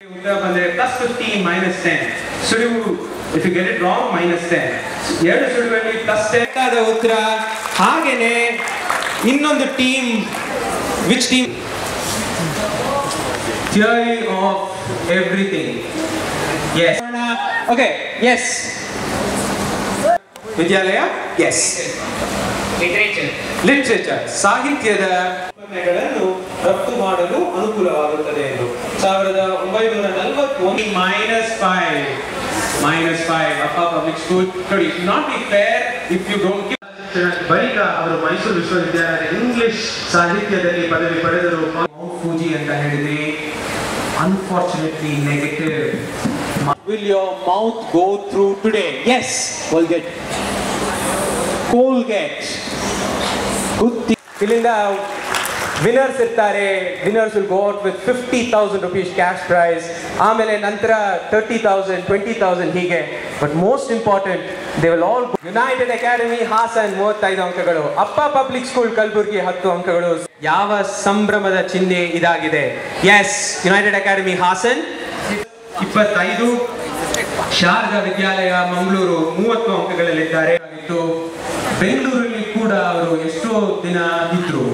ಉತ್ತರ ಬಂದ್ರೆ plus fifteen minus ten get it wrong ಉತ್ತರ ಹಾಗೇನೆ ಇನ್ನೊಂದು team which team theory of everything yes okay yes Vidyalaya yes literature ಸಾಹಿತ್ಯದ ಉತ್ಪನ್ನಗಳನ್ನು ರಫ್ತು ಮಾಡಲು ಅನುಕೂಲವಾಗುತ್ತದೆ ಎಂದು. ಸಾವಿರದ ಒಂಬೈನೂರ ನಲವತ್ತೊಂದು ಮೈನಸ್ ಫೈವ್ ಮೈನಸ್ ಫೈವ್ ಅಪ್ಪ ಪಬ್ಲಿಕ್ ಸ್ಕೂಲ್ ನೋಡಿ not be fair if you don't ಬಳಿಕ ಅವರು ಮೈಸೂರು ವಿಶ್ವವಿದ್ಯಾಲಯದ ಇಂಗ್ಲಿಷ್ ಸಾಹಿತ್ಯದಲ್ಲಿ ಪದವಿ ಪಡೆದರು. ಮೌಂಟ್ ಫೂಜಿ ಅಂತ ಹೇಳಿದ್ರೆ unfortunately negative will your mouth go through today yes Colgate Colgate. Good ಇಲ್ಲಿಂದ ವಿನ್ನರ್ಸ್ ಇರ್ತಾರೆ. Winners will go out with fifty thousand rupees cash prize ಆಮೇಲೆ ನಂತರ ತರ್ಟಿ ತೌಸಂಡ್ ಟ್ವೆಂಟಿ ತೌಸಂಡ್ ಹೀಗೆ. But most important they will all United Academy Hassan ಮೂವತ್ತೈದು ಅಂಕಗಳು. ಅಪ್ಪ public school Kalaburagi, ಹತ್ತು ಅಂಕಗಳು. ಯಾವ ಸಂಭ್ರಮದ ಚಿಹ್ನೆ ಇದಾಗಿದೆ? ಎಸ್ ಯುನೈಟೆಡ್ ಅಕಾಡೆಮಿ ಹಾಸನ್ ಇಪ್ಪತ್ತೈದು, ಶಾರದಾ ವಿದ್ಯಾಲಯ, ಮಂಗಳೂರು, ಮೂವತ್ತು ಅಂಕಗಳಲ್ಲಿದ್ದಾರೆ. ಬೆಂಗಳೂರಲ್ಲಿ ಕೂಡ ಅವರು ಎಷ್ಟೋ ದಿನ ಇದ್ರು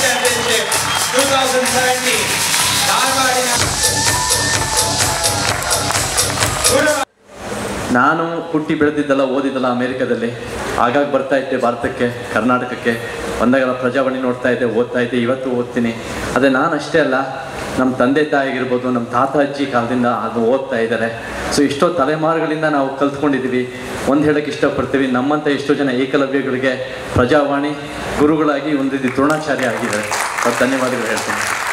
Championship 2019. ನಾನು ಹುಟ್ಟಿ ಬೆಳೆದಿದ್ದಲ್ಲ ಓದಿದ್ದಲ್ಲ ಅಮೇರಿಕಾದಲ್ಲಿ. ಆಗಾಗ ಬರ್ತಾ ಇದ್ದೆ ಭಾರತಕ್ಕೆ, ಕರ್ನಾಟಕಕ್ಕೆ. ಬಂದಾಗೆಲ್ಲ ಪ್ರಜಾವಾಣಿ ನೋಡ್ತಾ ಇದ್ದೆ, ಓದ್ತಾ ಇದ್ದೆ, ಇವತ್ತು ಓದ್ತೀನಿ. ಅದೇ ನಾನು ಅಷ್ಟೇ ಅಲ್ಲ ನಮ್ಮ ತಂದೆ ತಾಯಿ ಆಗಿರ್ಬೋದು ನಮ್ಮ ತಾತ, ಅಜ್ಜಿ ಕಾಲದಿಂದ ಅದು ಓದ್ತಾ ಇದ್ದಾರೆ. ಸೊ ಎಷ್ಟೋ ತಲೆಮಾರುಗಳಿಂದ ನಾವು ಕಲ್ತ್ಕೊಂಡಿದ್ದೀವಿ ಒಂದು ಹೇಳಕ್ಕೆ ಇಷ್ಟಪಡ್ತೀವಿ ನಮ್ಮಂಥ ಎಷ್ಟೋ ಜನ ಏಕಲವ್ಯಗಳಿಗೆ ಪ್ರಜಾವಾಣಿ ಗುರುಗಳಾಗಿ ಒಂದು ದ್ರೋಣಾಚಾರ್ಯ ಆಗಿದ್ದಾರೆ. ಧನ್ಯವಾದಗಳು ಹೇಳ್ತೀನಿ.